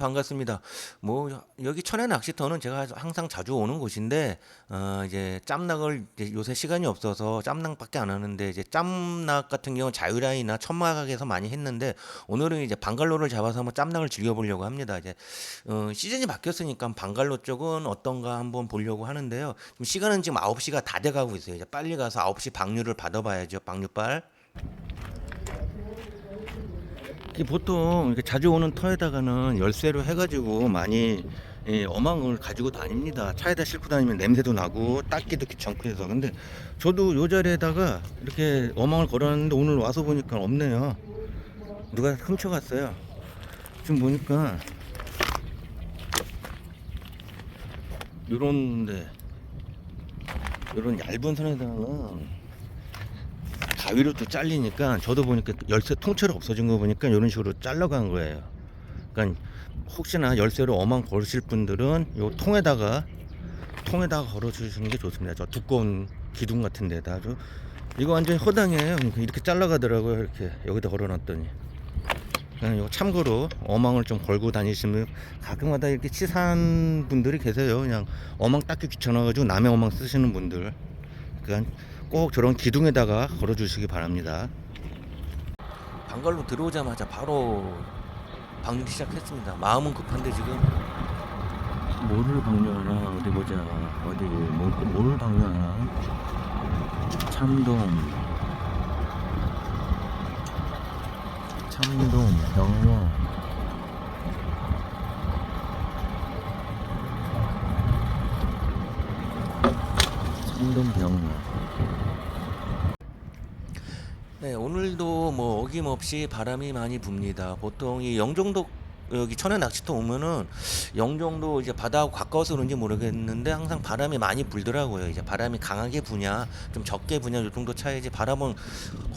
반갑습니다. 뭐 여기 천혜 낚시터는 제가 항상 자주 오는 곳인데 어 이제 짬낙을 이제 요새 시간이 없어서 짬낙밖에 안 하는데 이제 짬낙 같은 경우는 자유라이나 천막에서 많이 했는데 오늘은 이제 방갈로를 잡아서 한번 짬낙을 즐겨보려고 합니다. 이제 어 시즌이 바뀌었으니까 방갈로 쪽은 어떤가 한번 보려고 하는데요. 지금 시간은 지금 9시가 다 돼가고 있어요. 이제 빨리 가서 9시 방류를 받아봐야죠. 방류빨. 보통 이렇게 자주 오는 터에다가는 열쇠로 해가지고 많이 예, 어망을 가지고 다닙니다. 차에다 싣고 다니면 냄새도 나고 닦기도 귀찮고 해서 근데 저도 요 자리에다가 이렇게 어망을 걸어놨는데 오늘 와서 보니까 없네요. 누가 훔쳐갔어요. 지금 보니까 요런데 요런 얇은 선에다가 가위로 또 잘리니까 저도 보니까 열쇠 통째로 없어진 거 보니까 이런 식으로 잘라간 거예요. 그러니까 혹시나 열쇠로 어망 걸으실 분들은 요 통에다가 통에다가 걸어 주시는 게 좋습니다. 저 두꺼운 기둥 같은 데다 아주 이거 완전 히 허당이에요. 이렇게 잘라가더라고요. 이렇게 여기다 걸어놨더니. 그냥 이거 참고로 어망을 좀 걸고 다니시면 가끔마다 이렇게 치사한 분들이 계세요. 그냥 어망 닦기 귀찮아가지고 남의 어망 쓰시는 분들. 그러니까 꼭 저런 기둥에다가 걸어주시기 바랍니다. 방갈로 들어오자마자 바로 방류 시작했습니다. 마음은 급한데 지금. 뭐를 방류하나 어디 보자. 어디 뭐, 뭘 방류하나. 참돔. 참돔 병어 병어 네, 오늘도 뭐 어김없이 바람이 많이 붑니다. 보통 이 영종도 여기 천혜 낚시터 오면은 영종도 이제 바다하고 가까워서 그런지 모르겠는데 항상 바람이 많이 불더라고요. 이제 바람이 강하게 부냐, 좀 적게 부냐 요 정도 차이지 바람은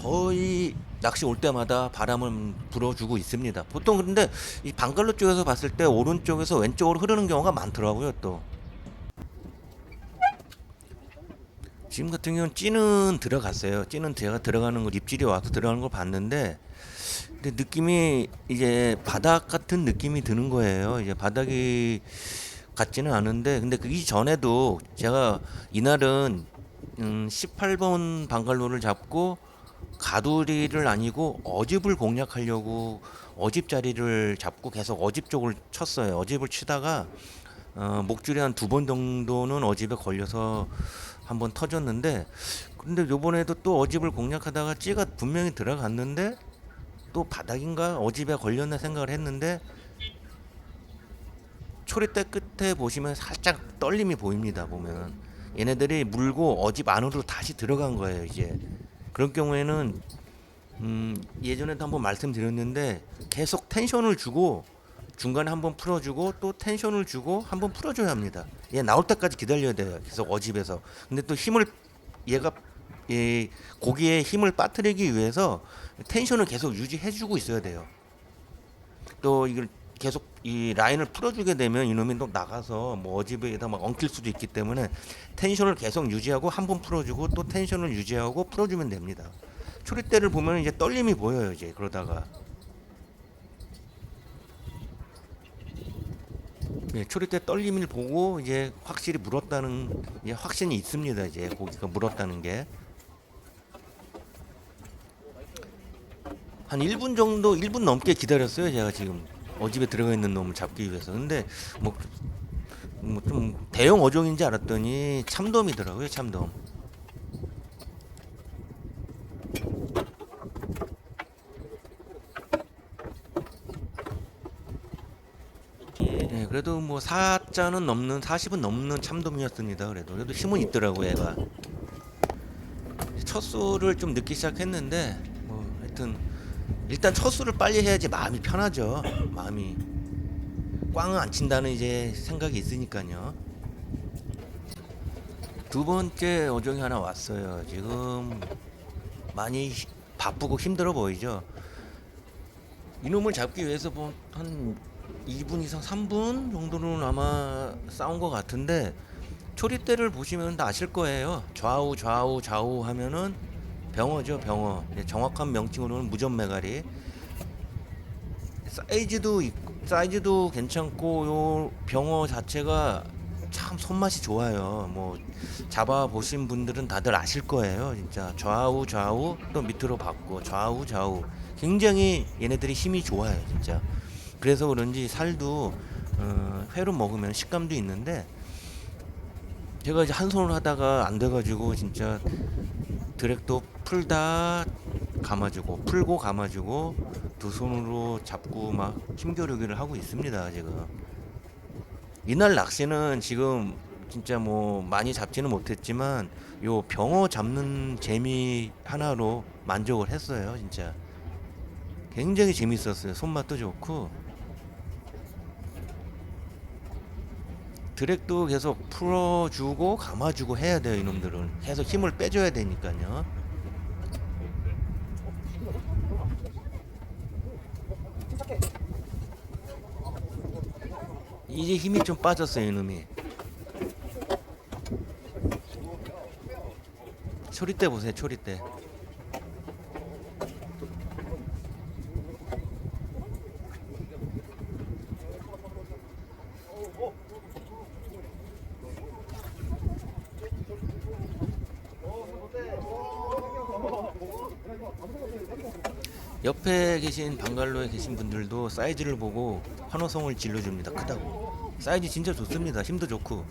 거의 낚시 올 때마다 바람을 불어주고 있습니다. 보통 그런데 이 방갈로 쪽에서 봤을 때 오른쪽에서 왼쪽으로 흐르는 경우가 많더라고요, 또. 지금 같은 경우는 찌는 들어갔어요. 찌는 제가 들어가는 걸 입질이 와서 들어가는 걸 봤는데 근데 느낌이 이제 바닥 같은 느낌이 드는 거예요. 이제 바닥이 같지는 않은데 근데 그 이전에도 제가 이날은 음 18번 방갈로를 잡고 가두리를 아니고 어집을 공략하려고 어집 자리를 잡고 계속 어집 쪽을 쳤어요. 어집을 치다가 어, 목줄이 한 두 번 정도는 어집에 걸려서 한번 터졌는데 근데 요번에도 또 어집을 공략하다가 찌가 분명히 들어갔는데 또 바닥인가? 어집에 걸렸나 생각을 했는데 초리대 끝에 보시면 살짝 떨림이 보입니다 보면. 얘네들이 물고 어집 안으로 다시 들어간 거예요 이제. 그런 경우에는 음 예전에도 한번 말씀드렸는데 계속 텐션을 주고 중간에 한번 풀어주고 또 텐션을 주고 한번 풀어줘야 합니다. 얘 나올 때까지 기다려야 돼요. 계속 어집에서. 근데 또 힘을 얘가 이 고기에 힘을 빠뜨리기 위해서 텐션을 계속 유지해주고 있어야 돼요. 또 이걸 계속 이 라인을 풀어주게 되면 이놈이 또 나가서 뭐 어집에다 막 엉킬 수도 있기 때문에 텐션을 계속 유지하고 한 번 풀어주고 또 텐션을 유지하고 풀어주면 됩니다. 초리대를 보면 이제 떨림이 보여요 이제 그러다가 예, 초리대 떨림을 보고 이제 확실히 물었다는 이제 확신이 있습니다. 이제 고기가 물었다는 게. 한 1분 정도, 1분 넘게 기다렸어요. 제가 지금 어집에 들어가 있는 놈을 잡기 위해서. 근데 뭐좀 대형 어종인지 알았더니 참돔이더라고요. 참돔. 예, 그래도 뭐 4자는 넘는 40은 넘는 참돔이었습니다. 그래도 그래도 힘은 있더라고 얘가. 첫 수를 좀 늦기 시작했는데 뭐 하여튼 일단 첫 수를 빨리 해야지 마음이 편하죠. 마음이 꽝은 안 친다는 이제 생각이 있으니까요. 두 번째 어종이 하나 왔어요. 지금 많이 히- 바쁘고 힘들어 보이죠. 이놈을 잡기 위해서 뭐한 2분 이상 3분 정도는 아마 싸운 것 같은데 초리대를 보시면 다 아실 거예요. 좌우 좌우 좌우 하면은 병어죠 병어. 네, 정확한 명칭으로는 무전메가리. 사이즈도 사이즈도 괜찮고 요 병어 자체가 참 손맛이 좋아요. 뭐 잡아 보신 분들은 다들 아실 거예요. 진짜 좌우 좌우 또 밑으로 받고 좌우 좌우 굉장히 얘네들이 힘이 좋아요. 진짜. 그래서 그런지 살도 어, 회로 먹으면 식감도 있는데 제가 이제 한 손으로 하다가 안 돼가지고 진짜 드랙도 풀다 감아주고 풀고 감아주고 두 손으로 잡고 막 힘겨루기를 하고 있습니다 지금 이날 낚시는 지금 진짜 뭐 많이 잡지는 못했지만 요 병어 잡는 재미 하나로 만족을 했어요 진짜. 굉장히 재밌었어요. 손맛도 좋고 드랙도 계속 풀어주고 감아주고 해야 돼요 이놈들은. 계속 힘을 빼줘야 되니까요. 이제 힘이 좀 빠졌어요 이놈이. 초리대 보세요 초리대 옆에 계신 방갈로에 계신 분들도 사이즈를 보고 환호성을 질러줍니다. 크다고. 사이즈 진짜 좋습니다. 힘도 좋고.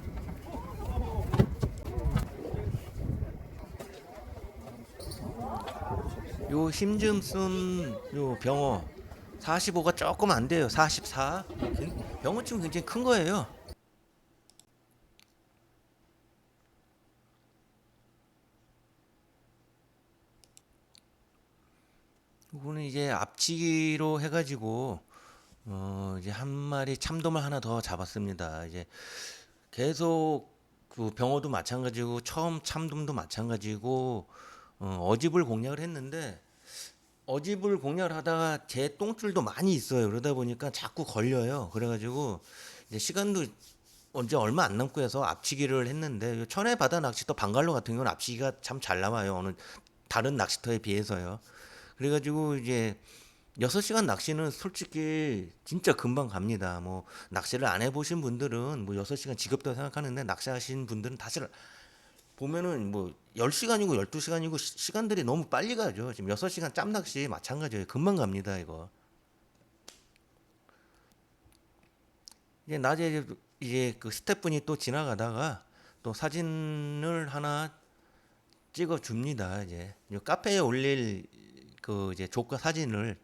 요 힘 좀 쓴 요 병어. 45가 조금 안 돼요. 44 병어쯤 굉장히 큰 거예요 이거는 이제 앞치기로 해가지고 어 이제 한 마리 참돔을 하나 더 잡았습니다. 이제 계속 그 병어도 마찬가지고 처음 참돔도 마찬가지고 어, 어집을 공략을 했는데 어집을 공략을 하다가 제 똥줄도 많이 있어요. 그러다 보니까 자꾸 걸려요. 그래가지고 이제 시간도 언제 얼마 안 남고 해서 앞치기를 했는데 요 천혜 바다 낚시터 방갈로 같은 경우는 앞치기가 참 잘 나와요. 어느 다른 낚시터에 비해서요. 그래가지고 이제 여섯 시간 낚시는 솔직히 진짜 금방 갑니다. 뭐 낚시를 안 해보신 분들은 뭐 여섯 시간 지겹다고 생각하는데 낚시하신 분들은 사실 보면은 뭐 10시간이고 12시간이고 시간들이 너무 빨리 가죠. 지금 6시간 짬 낚시 마찬가지예요. 금방 갑니다, 이거. 이제 낮에 이제- 그 스태프분이 또 지나가다가 또 사진을 하나 찍어 줍니다. 이제 이 카페에 올릴 그 이제 조카 사진을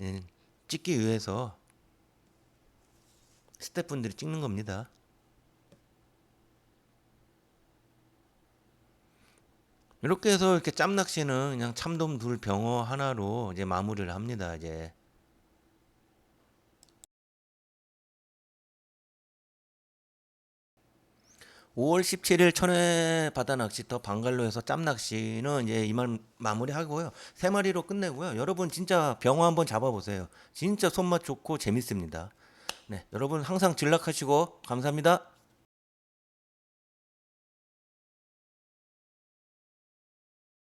예, 찍기 위해서 스태프분들이 찍는 겁니다. 이렇게 해서 이렇게 짬낚시는 그냥 참돔 둘 병어 하나로 이제 마무리를 합니다. 이제 5월 17일 천혜 바다 낚시터 방갈로에서 짬낚시는 이제 이만 마무리하고요. 세 마리로 끝내고요. 여러분 진짜 병어 한번 잡아보세요. 진짜 손맛 좋고 재밌습니다. 네, 여러분 항상 진락하시고 감사합니다.